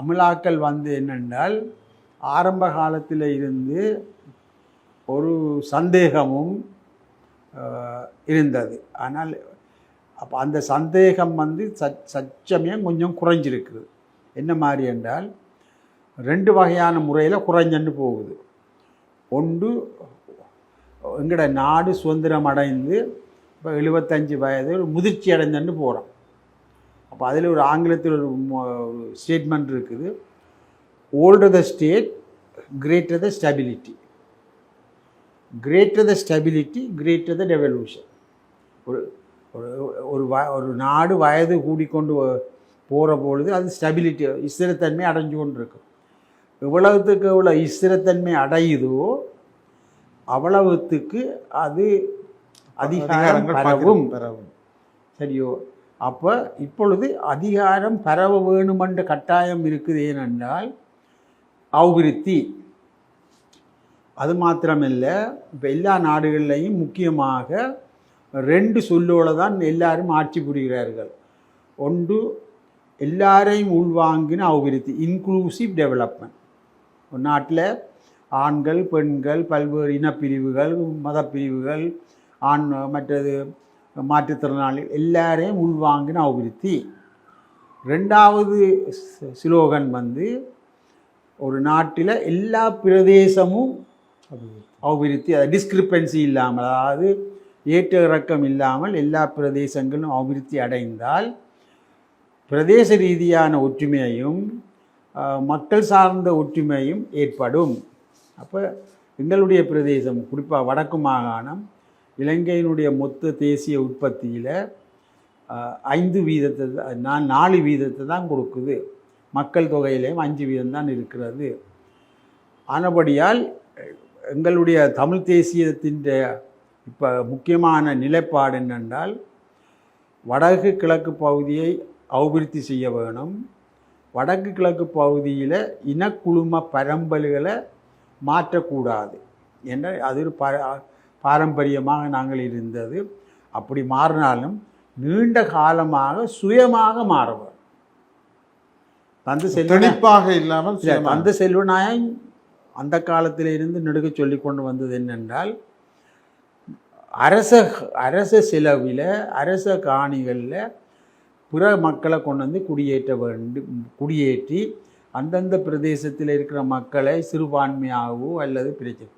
அமலாக்கல் வந்து என்னென்றால் ஆரம்ப காலத்தில் இருந்து ஒரு சந்தேகமும் இருந்தது. ஆனால் அப்போ அந்த சந்தேகம் வந்து சச் சச்சமயம் கொஞ்சம் குறைஞ்சிருக்குது என்ன மாதிரி என்றால் ரெண்டு வகையான முறையில் குறைஞ்சன்னு போகுது. ஒன்று எங்களோட நாடு சுதந்திரம் அடைந்து இப்போ எழுபத்தஞ்சு வயது முதிர்ச்சி அடைஞ்சன்னு போகிறோம் அப்போ அதில் ஒரு ஆங்கிலத்தில் ஒரு ஸ்டேட்மெண்ட் இருக்குது. Older the state greater the stability greater the stability greater the devolution ஒரு ஒரு வ ஒரு நாடு வயது கூடிக்கொண்டு போகிற பொழுது அது ஸ்டெபிலிட்டி ஸ்திரத்தன்மை அடைஞ்சு கொண்டு இருக்கும் எவ்வளவுத்துக்கு எவ்வளோ ஸ்திரத்தன்மை அடையுதோ அவ்வளவுத்துக்கு அது அதிகாரம் அதிகாரங்கள் பரவும். பரவும். சரியோ? அப்போ இப்பொழுது அதிகாரம் பரவ வேணுமென்ற கட்டாயம் இருக்குது ஏனென்றால் அபிவிருத்தி. அது மாத்திரமில்லை இப்போ எல்லா நாடுகள்லையும் முக்கியமாக ரெண்டு சொல்லோடு தான் எல்லாரும் ஆட்சி புரிகிறார்கள். ஒன்று எல்லாரையும் உள்வாங்கின அபிவிருத்தி இன்க்ளூசிவ் டெவலப்மெண்ட் ஒரு நாட்டில் ஆண்கள் பெண்கள் பல்வேறு இனப்பிரிவுகள் மதப்பிரிவுகள் ஆண் மற்றது மாற்றுத்திறனாளி எல்லாரையும் உள்வாங்கின அபிவிருத்தி. ரெண்டாவது ஸ்லோகன் வந்து ஒரு நாட்டில் எல்லா பிரதேசமும் அபிவிருத்தி அதை டிஸ்கிரிப்பன்சி இல்லாமல் அதாவது ஏற்ற இறக்கம் இல்லாமல் எல்லா பிரதேசங்களும் அபிவிருத்தி அடைந்தால் பிரதேச ரீதியான ஒற்றுமையையும் மக்கள் சார்ந்த ஒற்றுமையும் ஏற்படும். அப்போ எங்களுடைய பிரதேசம் குறிப்பாக வடக்கு மாகாணம் இலங்கையினுடைய மொத்த தேசிய உற்பத்தியில் ஐந்து வீதத்தை தான் நான் நாலு வீதத்தை தான் கொடுக்குது. மக்கள் தொகையிலையும் அஞ்சு வீதம் தான் இருக்கிறது. ஆனபடியால் எங்களுடைய தமிழ் தேசியத்தின் இப்போ முக்கியமான நிலைப்பாடு என்னென்றால் வடக்கு கிழக்கு பகுதியை அபிவிருத்தி செய்ய வேணும். வடக்கு கிழக்கு பகுதியில் இனக்குழும பரம்பல்களை மாற்றக்கூடாது. என்ற அது ஒரு பாரம்பரியமாக நாங்கள் இருந்தது அப்படி மாறினாலும் நீண்ட காலமாக சுயமாக மாற வேண்டும் தந்து செல்வன தெளிப்பாக இல்லாமல். தந்த செல்வநாயன் அந்த காலத்தில் இருந்து நெடுக சொல்லி கொண்டு வந்தது என்னென்றால் அரச அரச செலவில் அரச காணிகளில் பிற மக்களை கொண்டு வந்து குடியேற்ற வேண்டும் குடியேற்றி அந்தந்த பிரதேசத்தில் இருக்கிற மக்களை சிறுபான்மையாகவோ அல்லது பிரச்சனை